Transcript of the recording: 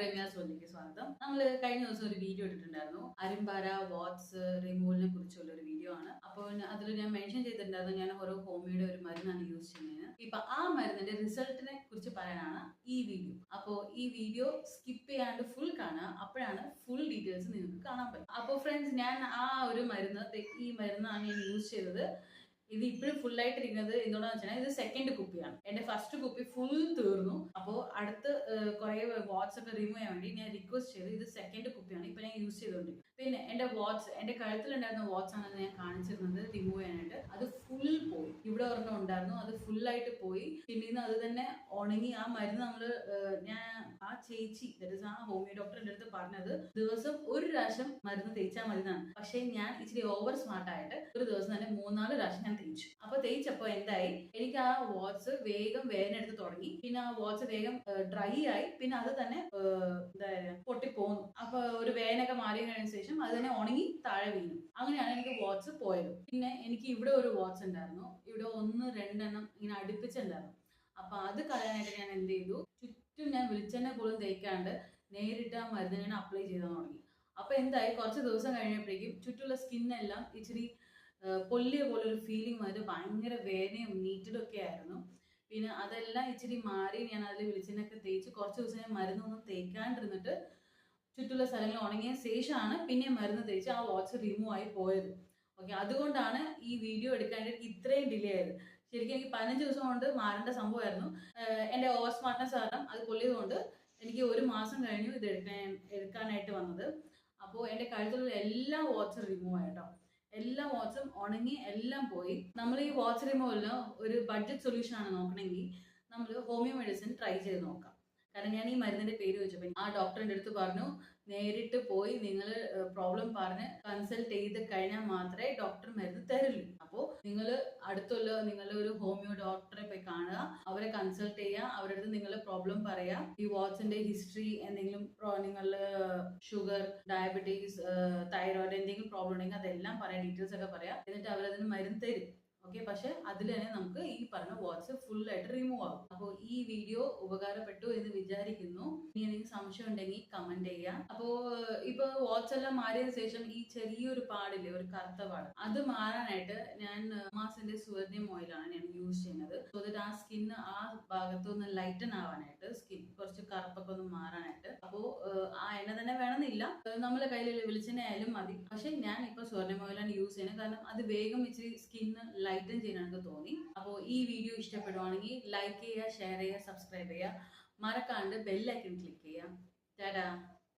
രമ്യ സോലിക്ക് സ്വാഗതം. നമ്മൾ കഴിഞ്ഞ ദിവസം ഒരു വീഡിയോ ഇട്ടിട്ടുണ്ടായിരുന്നു. അരിമ്പാര വാട്സ് റിമൂവലിനെ കുറിച്ചുള്ള ഒരു വീഡിയോ ആണ്. അപ്പോൾ അതിൽ ഞാൻ മെൻഷൻ ചെയ്തിട്ടുണ്ടായിരുന്നു. ഞാൻ ഓരോ ഹോമിയുടെ ഒരു മരുന്നാണ് യൂസ് ചെയ്യുന്നത് ഇപ്പൊ ആ മരുന്നിന്റെ റിസൾട്ടിനെ കുറിച്ച് പറയാനാണ് ഈ വീഡിയോ അപ്പോൾ ഈ വീഡിയോ സ്കിപ്പ് ചെയ്യാണ്ട് ഫുൾ കാണുക. അപ്പോഴാണ് ഫുൾ ഡീറ്റെയിൽസ് നിങ്ങൾക്ക് കാണാൻ പറ്റും അപ്പോൾ ഫ്രണ്ട്സ് ഞാൻ ആ ഒരു മരുന്ന് ഈ മരുന്നാണ് ഞാൻ യൂസ് ചെയ്തത്. ഇത് ഇപ്പോഴും ഫുൾ ആയിട്ട് ഇരിക്കുന്നത് എന്തുകൊണ്ടാന്ന് വെച്ചാൽ ഇത് സെക്കൻഡ് കുപ്പിയാണ്. എന്റെ ഫസ്റ്റ് കുപ്പി ഫുൾ തീർന്നു. അപ്പോൾ അടുത്ത് കുറെ വാട്സ് ഒക്കെ റിമൂവ് ചെയ്യാൻ വേണ്ടി ഞാൻ റിക്വസ്റ്റ് ചെയ്തു. ഇത് സെക്കൻഡ് കുപ്പിയാണ് ഇപ്പൊ ഞാൻ യൂസ് ചെയ്തുകൊണ്ടിരിക്കുന്നത് പിന്നെ എന്റെ വാട്സ് എന്റെ കഴുത്തിലുണ്ടായിരുന്ന വാട്സ് ആണ് ഞാൻ കാണിച്ചിരുന്നത് റിമൂവ് ചെയ്യാനായിട്ട്. അത് ഫുൾ പോയി. ഇവിടെ ഒരെണ്ണം ഉണ്ടായിരുന്നു. അത് ഫുൾ ആയിട്ട് പോയി. പിന്നീന്ന് അത് തന്നെ ഉണങ്ങി ആ മരുന്ന് നമ്മൾ ഞാൻ ആ ചേച്ചി ആ ഹോമിയോ ഡോക്ടറിന്റെ അടുത്ത് പറഞ്ഞത് ദിവസം ഒരു പ്രാവശ്യം മരുന്ന് തേച്ചാൽ മതി എന്നാണ് പക്ഷേ ഞാൻ ഇച്ചിരി ഓവർ സ്മാർട്ട് ആയിട്ട് ഒരു ദിവസം തന്നെ മൂന്നാൽ പ്രാവശ്യം ഞാൻ തേച്ചു. അപ്പൊ തേച്ചപ്പോ എന്തായി? എനിക്ക് ആ വാട്സ് വേഗം വേദന എടുത്ത് തുടങ്ങി. പിന്നെ ആ വാട്സ് വേഗം ഡ്രൈ ആയി പിന്നെ അത് തന്നെ എന്താ പൊട്ടിപ്പോന്നു. അപ്പൊ ഒരു വേനൊക്കെ മാറി കഴിഞ്ഞ ശേഷം അത് തന്നെ ഉണങ്ങി താഴെ വീണു. അങ്ങനെയാണ് എനിക്ക് വാച്ച് പോയത്. പിന്നെ എനിക്ക് ഇവിടെ ഒരു വാച്ച് ഉണ്ടായിരുന്നു. ഇവിടെ ഒന്ന് രണ്ടെണ്ണം ഇങ്ങനെ അടുപ്പിച്ചുണ്ടായിരുന്നു. അപ്പൊ അത് കളയാനായിട്ട് ഞാൻ എന്ത് ചെയ്തു? ചുറ്റും ഞാൻ വെളിച്ചെണ്ണ പോലും തേക്കാണ്ട് നേരിട്ട് ആ മരുന്ന് ഞാൻ അപ്ലൈ ചെയ്താൽ തുടങ്ങി. അപ്പൊ എന്തായി? കുറച്ച് ദിവസം കഴിഞ്ഞപ്പോഴേക്കും ചുറ്റുള്ള സ്കിന്നെല്ലാം ഇച്ചിരി പൊല്ലിയ പോലെ ഒരു ഫീലിംഗ് വന്നിട്ട് ഭയങ്കര വേദനയും നീറ്റലും ഒക്കെ ആയിരുന്നു. പിന്നെ അതെല്ലാം ഇച്ചിരി മാറി ഞാൻ അതിൽ വെളിച്ചെണ്ണയൊക്കെ തേച്ച് കുറച്ച് ദിവസം ഞാൻ മരുന്നൊന്നും തേക്കാണ്ടിരുന്നിട്ട് ചുറ്റുള്ള സ്ഥലങ്ങളിൽ ഉണങ്ങിയ ശേഷമാണ് പിന്നെ മരുന്ന് തേച്ച് ആ വാച്ച് റിമൂവ് ആയി പോയത്. ഓക്കെ അതുകൊണ്ടാണ് ഈ വീഡിയോ എടുക്കാൻ ഇത്രയും ഡിലേ ആയത്. ശരിക്കും എനിക്ക് പതിനഞ്ച് ദിവസം കൊണ്ട് മാറേണ്ട സംഭവമായിരുന്നു. എന്റെ ഓവർ സ്മാർട്ട്നെസ് കാരണം അത് പൊള്ളിയതുകൊണ്ട് എനിക്ക് ഒരു മാസം കഴിഞ്ഞു ഇത് എടുക്കാൻ എടുക്കാനായിട്ട് വന്നത്. അപ്പോൾ എന്റെ കഴുത്തിലുള്ള എല്ലാ വാച്ചും റിമൂവ് ആയിട്ടോ എല്ലാ വാച്ചും ഉണങ്ങി എല്ലാം പോയി. നമ്മൾ ഈ വാച്ച് റിമൂവലിന് ഒരു ബഡ്ജറ്റ് സൊല്യൂഷൻ ആണ് നോക്കണമെങ്കിൽ നമ്മൾ ഹോമിയോ മെഡിസിൻ ട്രൈ ചെയ്ത് നോക്കാം. കാരണം ഞാൻ ഈ മരുന്നിന്റെ പേര് വെച്ചപ്പോൾ ആ ഡോക്ടറിന്റെ അടുത്ത് പറഞ്ഞു നേരിട്ട് പോയി നിങ്ങൾ പ്രോബ്ലം പറഞ്ഞ് കൺസൾട്ട് ചെയ്ത് കഴിഞ്ഞാൽ മാത്രമേ ഡോക്ടർ മരുന്ന് തരുള്ളൂ അപ്പോൾ നിങ്ങൾ അടുത്തുള്ള നിങ്ങളുടെ ഒരു ഹോമിയോ ഡോക്ടറെ പോയി കാണുക അവരെ കൺസൾട്ട് ചെയ്യുക അവരുടെ അടുത്ത് നിങ്ങളുടെ പ്രോബ്ലം പറയുക. ഈ വാട്സിന്റെ ഹിസ്റ്ററി എന്തെങ്കിലും നിങ്ങളുടെ ഷുഗർ ഡയബറ്റീസ് തൈറോയിഡ് എന്തെങ്കിലും പ്രോബ്ലം ഉണ്ടെങ്കിൽ അതെല്ലാം പറയാം ഡീറ്റെയിൽസ് ഒക്കെ പറയാം. എന്നിട്ട് അവരതിന് മരുന്ന് തരും. ഓക്കെ പക്ഷെ അതിൽ തന്നെ നമുക്ക് ഈ പറഞ്ഞ വാട്സ് ഫുൾ ആയിട്ട് റിമൂവ് ആകും അപ്പോൾ ഈ വീഡിയോ ഉപകാരപ്പെട്ടു എന്ന് വിചാരിക്കുന്നു. ഇനി എന്തെങ്കിലും സംശയം ഉണ്ടെങ്കിൽ കമന്റ് ചെയ്യാം അപ്പോൾ ഇപ്പൊ വാട്സ് എല്ലാം മാറിയതിനു ശേഷം ഈ ചെറിയൊരു പാടില്ലേ ഒരു കറുത്ത പാട് അത് മാറാനായിട്ട് ഞാൻ മാസിന്റെ സുവർണ്യം ഓയിലാണ് ഞാൻ യൂസ് ചെയ്യുന്നത്. സോ ദറ്റ് ആ സ്കിൻ ആ ഭാഗത്ത് ഒന്ന് ലൈറ്റൻ ആവാനായിട്ട് സ്കിൻ കുറച്ച് കറുപ്പൊക്കെ ഒന്ന് മാറാനായിട്ട്. അപ്പോൾ ആ എണ്ണ തന്നെ വേണമെന്നില്ല. നമ്മളെ കയ്യിൽ വെളിച്ചെണ്ണ ആയാലും മതി. പക്ഷെ ഞാൻ ഇപ്പൊ സ്വർണം ഓയിലാണ് യൂസ് ചെയ്യുന്നത്. കാരണം അത് വേഗം ഇച്ചിരി സ്കിന്ന് ലൈറ്റൻ ചെയ്യണമെന്ന് തോന്നി. അപ്പോൾ ഈ വീഡിയോ ഇഷ്ടപ്പെടുവാണെങ്കിൽ ലൈക്ക് ചെയ്യുക ഷെയർ ചെയ്യുക സബ്സ്ക്രൈബ് ചെയ്യുക. മറക്കാണ്ട് ബെല്ലൈക്കൺ ക്ലിക്ക് ചെയ്യുക. ടാറ്റാ.